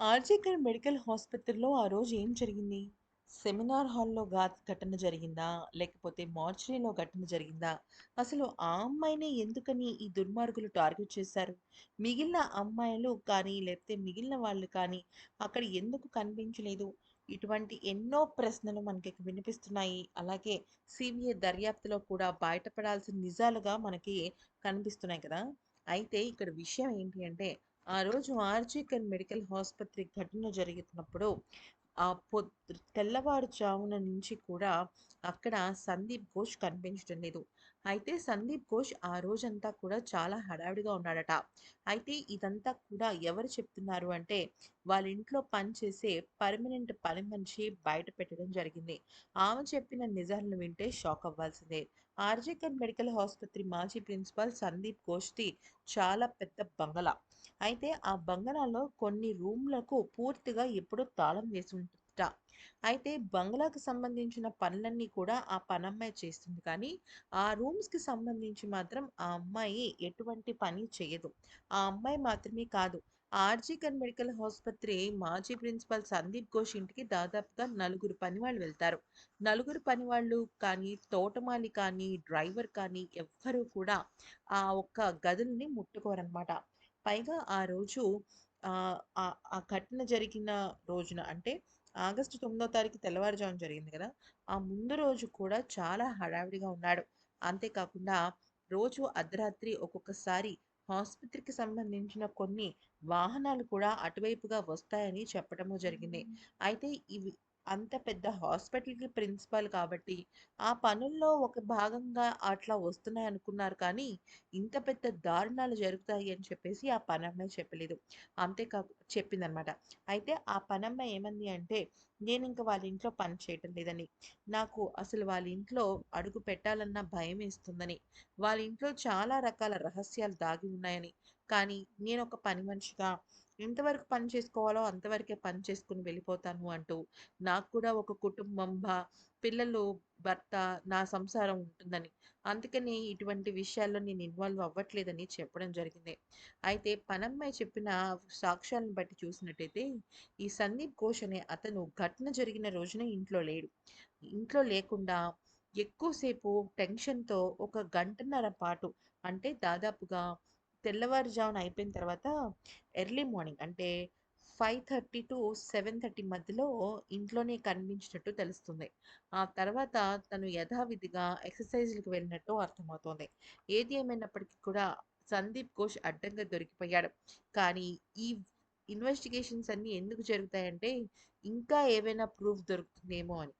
RG Kar medical హాస్పత్రిలో ఆ రోజు ఏం జరిగింది? సెమినార్ హాల్‌లో గా ఘటన జరిగిందా? లేకపోతే మార్చరీలో ఘటన జరిగిందా? అసలు ఆ అమ్మాయినే ఎందుకని ఈ దుర్మార్గులు టార్గెట్ చేశారు? మిగిలిన అమ్మాయిలు కానీ, లేకపోతే మిగిలిన వాళ్ళు కానీ అక్కడ ఎందుకు కనిపించలేదు? ఇటువంటి ఎన్నో ప్రశ్నలు మనకి వినిపిస్తున్నాయి. అలాగే సీబీఐ దర్యాప్తులో కూడా బయటపడాల్సిన నిజాలుగా మనకి కనిపిస్తున్నాయి కదా! అయితే ఇక్కడ విషయం ఏంటి అంటే, ఆ రోజు ఆర్జికర్ మెడికల్ ఆసుపత్రి ఘటన జరుగుతున్నప్పుడు ఆ పొద్ తెల్లవారుజామున నుంచి కూడా అక్కడ సందీప్ ఘోష్ కనిపించడం లేదు. అయితే సందీప్ ఘోష్ ఆ రోజంతా కూడా చాలా హడావిడిగా ఉన్నాడట. అయితే ఇదంతా కూడా ఎవరు చెప్తున్నారు అంటే, వాళ్ళ ఇంట్లో పనిచేసే పర్మనెంట్ పని మనిషి బయట పెట్టడం జరిగింది. ఆమె చెప్పిన నిజాలను వింటే షాక్ అవ్వాల్సిందే. ఆర్జికర్ మెడికల్ ఆసుపత్రి మాజీ ప్రిన్సిపాల్ సందీప్ ఘోష్‌ది చాలా పెద్ద బంగళా. అయితే ఆ బంగళాలో కొన్ని రూమ్‌లకు పూర్తిగా ఎప్పుడూ తాళం వేసి ఉంటుందట. అయితే బంగ్లాకు సంబంధించిన పనులన్నీ కూడా ఆ పనమ్మాయి చేస్తుంది కానీ, ఆ రూమ్స్‌కి సంబంధించి మాత్రం ఆ అమ్మాయి ఎటువంటి పని చేయదు. ఆ అమ్మాయి మాత్రమే కాదు, ఆర్జికర్ మెడికల్ ఆసుపత్రి మాజీ ప్రిన్సిపల్ సందీప్ ఘోష్ ఇంటికి దాదాపుగా నలుగురు పనివాళ్ళు వెళ్తారు. నలుగురు పనివాళ్ళు కానీ, తోటమాలి కానీ, డ్రైవర్ కానీ ఎవ్వరూ కూడా ఆ ఒక్క గదుల్ని ముట్టుకోరనమాట. పైగా ఆ రోజు ఆ ఘటన జరిగిన రోజున అంటే ఆగస్టు 9వ తారీఖు తెల్లవారుజామున జరిగింది కదా! ఆ ముందు రోజు కూడా చాలా హడావిడిగా ఉన్నాడు. అంతేకాకుండా రోజు అర్ధరాత్రి ఒక్కొక్కసారి ఆస్పత్రికి సంబంధించిన కొన్ని వాహనాలు కూడా అటువైపుగా వస్తాయని చెప్పడము జరిగింది. అయితే ఇవి అంత పెద్ద హాస్పిటల్‌కి ప్రిన్సిపాల్ కాబట్టి, ఆ పనుల్లో ఒక భాగంగా అట్లా వస్తున్నాయి అనుకున్నారు కానీ, ఇంత పెద్ద దారుణాలు జరుగుతాయి అని చెప్పేసి ఆ పనమ్మాయి చెప్పలేదు. అంతేకా చెప్పిందనమాట. అయితే ఆ పనమ్మాయి ఏమంది అంటే, నేను ఇంకా వాళ్ళ ఇంట్లో పని చేయటం లేదని, నాకు అసలు వాళ్ళ ఇంట్లో అడుగు పెట్టాలన్నా భయమేస్తుందని, వాళ్ళ ఇంట్లో చాలా రకాల రహస్యాలు దాగి ఉన్నాయని, కానీ నేను ఒక పని మనిషిగా ఎంతవరకు పని చేసుకోవాలో అంతవరకే పని చేసుకుని వెళ్ళిపోతాను అంటూ, నాకు కూడా ఒక కుటుంబం, బా పిల్లలు, భర్త, నా సంసారం ఉంటుందని, అందుకని ఇటువంటి విషయాల్లో నేను ఇన్వాల్వ్ అవ్వట్లేదని చెప్పడం జరిగింది. అయితే పనమ్మాయి చెప్పిన సాక్ష్యాలను బట్టి చూసినట్టయితే, ఈ సందీప్ ఘోష్ అనే అతను ఘటన జరిగిన రోజున ఇంట్లో లేడు. ఇంట్లో లేకుండా ఎక్కువ సేపు టెన్షన్‌తో ఒక గంటన్నర పాటు అంటే దాదాపుగా తెల్లవారుజామున అయిపోయిన తర్వాత ఎర్లీ మార్నింగ్ అంటే 5:30-7:30 మధ్యలో ఇంట్లోనే కనిపించినట్టు తెలుస్తుంది. ఆ తర్వాత తను యథావిధిగా ఎక్సర్సైజ్లకు వెళ్ళినట్టు అర్థమవుతోంది. ఏది ఏమైనప్పటికీ కూడా సందీప్ ఘోష్ అడ్డంగా దొరికిపోయాడు. కానీ ఈ ఇన్వెస్టిగేషన్స్ అన్నీ ఎందుకు జరుగుతాయంటే, ఇంకా ఏవైనా ప్రూఫ్ దొరుకుతుందేమో అని.